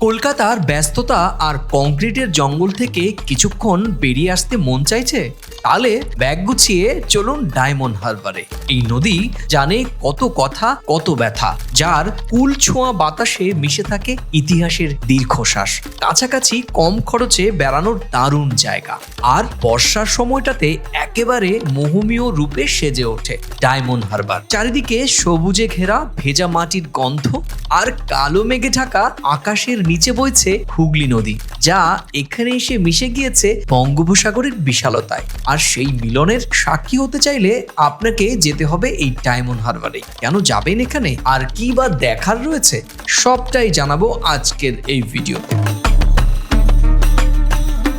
কলকাতার ব্যস্ততা আর কংক্রিটের জঙ্গল থেকে কিছুক্ষণ বেরিয়ে আসতে মন চাইছে? তাহলে ব্যাগ গুছিয়ে চলুন ডায়মন্ড হারবারে। এই নদী জানে কত কথা, কত ব্যথা, যার কুল ছোঁয়া বাতাসে মিশে থাকে ইতিহাসের দীর্ঘশ্বাস। কাছাকাছি কম খরচে বেড়ানোর দারুণ জায়গা। আর বর্ষার সময়টাতে একেবারে মোহমীয় রূপে সেজে ওঠে ডায়মন্ড হারবার। চারিদিকে সবুজে ঘেরা ভেজা মাটির গন্ধ আর কালো মেঘে ঢাকা আকাশের নিচে বইছে হুগলি নদী, যা এখানে এসে মিশে গিয়েছে বঙ্গোপসাগরের বিশালতায়। আর সেই মিলনের সাক্ষী হতে চাইলে আপনাকে যেতে হবে এই ডায়মন্ড হারবারে। কেন যাবেন এখানে? আর কি বা দেখার রয়েছে? সবটাই জানাব আজকের এই ভিডিওতে।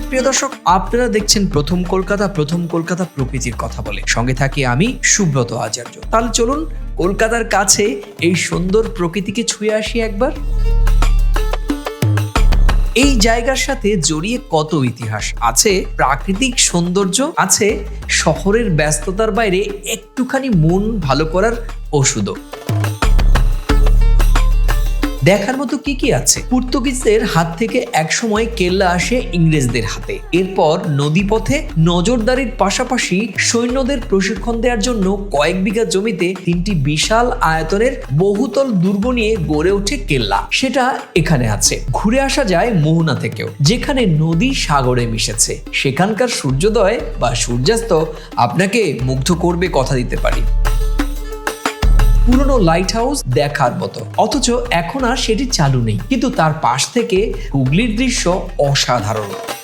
প্রিয় দর্শক, আপনারা দেখছেন প্রথম কলকাতা প্রথম কলকাতা প্রকৃতির কথা বলে। সঙ্গে থাকি আমি, সুব্রত আচার্য। তাহলে চলুন কলকাতার কাছে এই সুন্দর প্রকৃতিকে ছুঁয়ে আসি একবার। এই জায়গার সাথে জড়িয়ে কত ইতিহাস? আছে প্রাকৃতিক সৌন্দর্য, আছে শহরের ব্যস্ততার বাইরে একটুখানি মন ভালো করার ওষুধও দেখার মতো কি কি আছে? পর্তুগিজদের হাত থেকে একসময় কেল্লা আসে ইংরেজদের হাতে। এরপর নদীপথে নজরদারির পাশাপাশি সৈন্যদের প্রশিক্ষণ দেওয়ার জন্য কয়েক বিঘা জমিতে তিনটি বিশাল আয়তনের বহুতল দুর্গ নিয়ে গড়ে ওঠে কেল্লা। সেটা এখানে আছে। ঘুরে আসা যায় মোহনা থেকেও, যেখানে নদী সাগরে মিশেছে। সেখানকার সূর্যোদয় বা সূর্যাস্ত আপনাকে মুগ্ধ করবে কথা দিতে পারি। পুরনো লাইট হাউস দেখার মতো। অথচ এখন আর সেটি চালু নেই। কিন্তু তার পাশ থেকে হুগলির দৃশ্য অসাধারণ।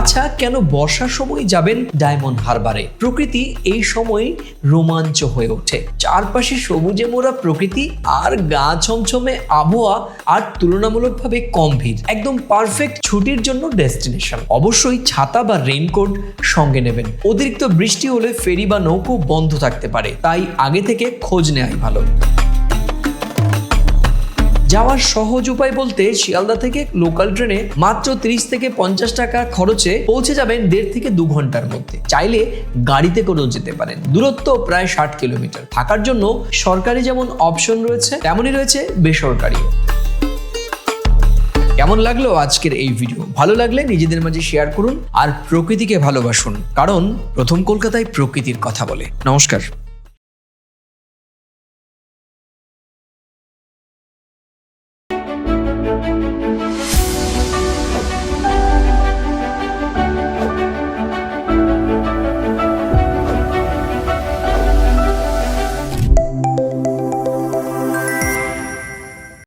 আচ্ছা কেন বর্ষার সময় যাবেন ডায়মন্ড হারবারে? প্রকৃতি এই সময় রোমাঞ্চ হয়ে ওঠে। চারপাশে সবুজে মোড়া প্রকৃতি আর গা ছমছমে আবহাওয়া আর তুলনামূলকভাবে কম ভিড়। একদম পারফেক্ট ছুটির জন্য ডেস্টিনেশন। অবশ্যই ছাতা বা রেইনকোট সঙ্গে নেবেন। অতিরিক্ত বৃষ্টি হলে ফেরি বা নৌকো বন্ধ থাকতে পারে। তাই আগে থেকে খোঁজ নেওয়াই ভালো। যাওয়ার সহজ উপায় বলতে শিয়ালদা থেকে লোকাল ট্রেনে মাত্র 30 থেকে পঞ্চাশ টাকা খরচে পৌঁছে যাবেন দেড় থেকে দু ঘণ্টার মধ্যে। চাইলে গাড়িতে করেও যেতে পারেন। দূরত্ব প্রায় ষাট কিলোমিটার। থাকার জন্য সরকারি যেমন অপশন রয়েছে, তেমনই রয়েছে বেসরকারি কেমন লাগল আজকের এই ভিডিও ভালো লাগলে নিজেদের মাঝে শেয়ার করুন আর প্রকৃতিকে ভালোবাসুন। কারণ প্রথম কলকাতায় প্রকৃতির কথা বলে। নমস্কার।